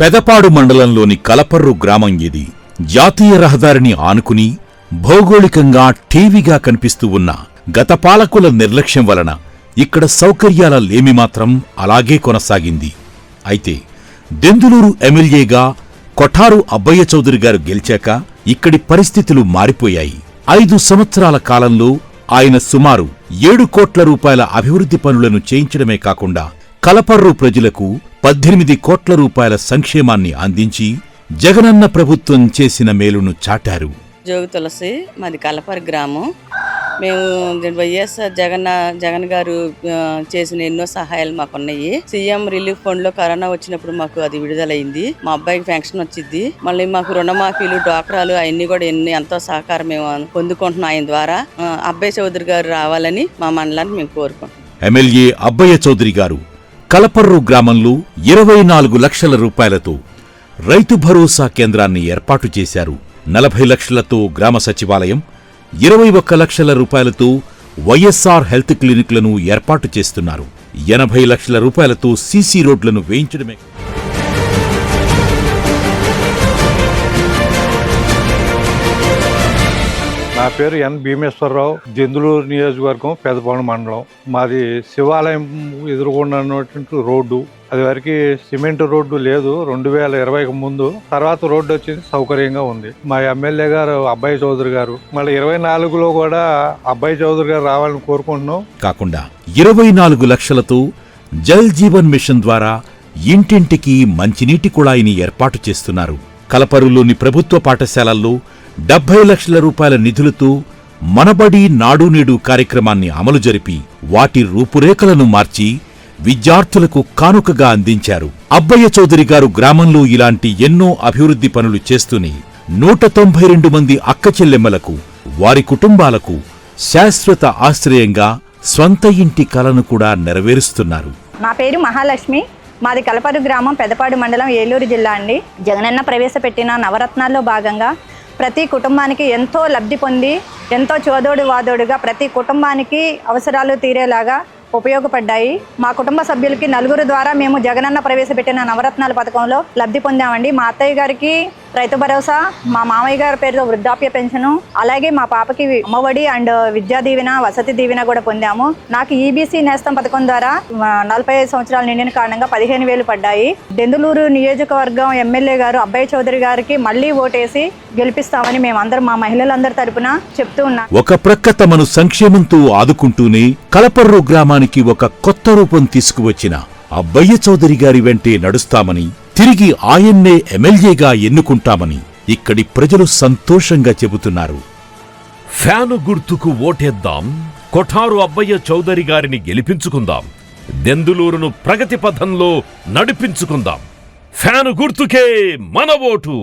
పెదపాడు మండలంలోని కలపర్రు గ్రామం ఇది జాతీయ రహదారిని ఆనుకుని భౌగోళికంగా ఠీవిగా కనిపిస్తూ ఉన్న గత పాలకుల నిర్లక్ష్యం వలన ఇక్కడ సౌకర్యాల లేమి మాత్రం అలాగే కొనసాగింది. అయితే దెందులూరు ఎమ్మెల్యేగా కొఠారు అబ్బయ్య చౌదరి గారు గెలిచాక ఇక్కడి పరిస్థితులు మారిపోయాయి. ఐదు సంవత్సరాల కాలంలో ఆయన సుమారు ఏడు కోట్ల రూపాయల అభివృద్ధి పనులను చేయించడమే కాకుండా కలపర్రు ప్రజలకు పద్దెనిమిది కోట్ల రూపాయల సంక్షేమాన్ని అందించి జగనన్న ప్రభుత్వం చేసిన మేలును చాటారు. జోగి తులసి మాది కలపరి గ్రామం. మేము వైఎస్ఆర్ జగన్ జగన్ గారు చేసిన ఎన్నో సహాయాలు మాకు ఉన్నాయి సీఎం రిలీఫ్ ఫండ్లో కరోనా వచ్చినప్పుడు మాకు అది విడుదలైంది. మా అబ్బాయికి పెన్షన్ వచ్చింది మళ్ళీ మాకు రుణమాఫీలు డ్వాక్రాలు అవన్నీ కూడా ఎన్ని ఎంతో సహకారం మేము పొందుకుంటున్నాం ఆయన ద్వారా. అబ్బాయి చౌదరి గారు రావాలని మా మండలాన్ని మేము కోరుకుంటున్నాం. ఎమ్మెల్యే అబ్బయ్య చౌదరి గారు కలపర్రు గ్రామంలో ఇరవై నాలుగు లక్షల రూపాయలతో రైతు భరోసా కేంద్రాన్ని ఏర్పాటు చేశారు. నలభై లక్షలతో గ్రామ సచివాలయం ఇరవై ఒక్క లక్షల రూపాయలతో వైఎస్ఆర్ హెల్త్ క్లినిక్లను ఏర్పాటు చేస్తున్నారు. ఎనభై లక్షల రూపాయలతో సీసీ రోడ్లను వేయించడమే నా పేరు ఎన్ భీమేశ్వరరావు జందులూరు నియోజకవర్గం పెదపాడు మండలం. మాది శివాలయం ఎదుర్కొన్నటువంటి రోడ్డు. అది వరకు సిమెంట్ రోడ్డు లేదు రెండు వేల ఇరవైకి ముందు. తర్వాత రోడ్డు వచ్చింది సౌకర్యంగా ఉంది. మా ఎమ్మెల్యే గారు అబ్బాయి చౌదరి గారు. మళ్ళీ ఇరవై నాలుగులో కూడా అబ్బాయి చౌదరి గారు రావాలని కోరుకుంటున్నాం. కాకుండా ఇరవై నాలుగు లక్షలతో జల్ జీవన్ మిషన్ ద్వారా ఇంటింటికి మంచినీటి కుళాయిని ఏర్పాటు చేస్తున్నారు. కలపరులోని ప్రభుత్వ పాఠశాలల్లో డెబ్బై లక్షల రూపాయల నిధులతో మనబడి నాడు నేడు కార్యక్రమాన్ని అమలు జరిపి వాటి రూపురేఖలను మార్చి విద్యార్థులకు కానుకగా అందించారు. అబ్బయ్య చౌదరి గారు గ్రామంలో ఇలాంటి ఎన్నో అభివృద్ధి పనులు చేస్తూనే నూట తొంభై రెండు మంది అక్కచెల్లెమ్మలకు వారి కుటుంబాలకు శాశ్వత ఆశ్రయంగా స్వంత ఇంటి కలను కూడా నెరవేరుస్తున్నారు. నా పేరు మహాలక్ష్మి. మాది కలపరు గ్రామం పెదపాడు మండలం ఏలూరు జిల్లా అండి. జగనన్న ప్రవేశపెట్టిన నవరత్నాల్లో భాగంగా ప్రతి కుటుంబానికి ఎంతో లబ్ధి పొంది ఎంతో చోదోడు వాదోడుగా ప్రతి కుటుంబానికి అవసరాలు తీరేలాగా ఉపయోగపడ్డాయి. మా కుటుంబ సభ్యులకి నలుగురు ద్వారా మేము జగనన్న ప్రవేశపెట్టిన నవరత్నాల పథకంలో లబ్ధి పొందామండి. మా అత్తయ్య గారికి రైతు భరోసా మా మామయ్య గారి పేరుతో వృద్ధాప్య పెన్షన్ అలాగే మా పాపకి అమ్మఒడి అండ్ విద్యా దీవెన వసతి దీవెన కూడా పొందాము. నాకు ఈబీసీ నేస్తం పథకం ద్వారా నలభై ఐదు సంవత్సరాలు నిండిన కారణంగా పదిహేను వేలు పడ్డాయి. దెందులూరు నియోజకవర్గం ఎమ్మెల్యే గారు అబ్బాయి చౌదరి గారికి మళ్ళీ ఓటేసి గెలిపిస్తామని మేమందరం మా మహిళలందరి తరపున చెప్తూ ఉన్నాం ఒక ప్రక్క తమను సంక్షేమంతో ఆదుకుంటూనే కలపర్రు గ్రామానికి ఒక కొత్త రూపం తీసుకువచ్చిన అబ్బయ్య చౌదరి గారి వెంటే నడుస్తామని తిరిగి ఆయన్నే ఎమ్మెల్యేగా ఎన్నుకుంటామని ఇక్కడి ప్రజలు సంతోషంగా చెబుతున్నారు. ఫ్యాను గుర్తుకు ఓటేద్దాం కొఠారు అబ్బయ్య చౌదరి గారిని గెలిపించుకుందాం దెందులూరును ప్రగతి పథంలో నడిపించుకుందాం. ఫ్యాను గుర్తుకే మన ఓటు!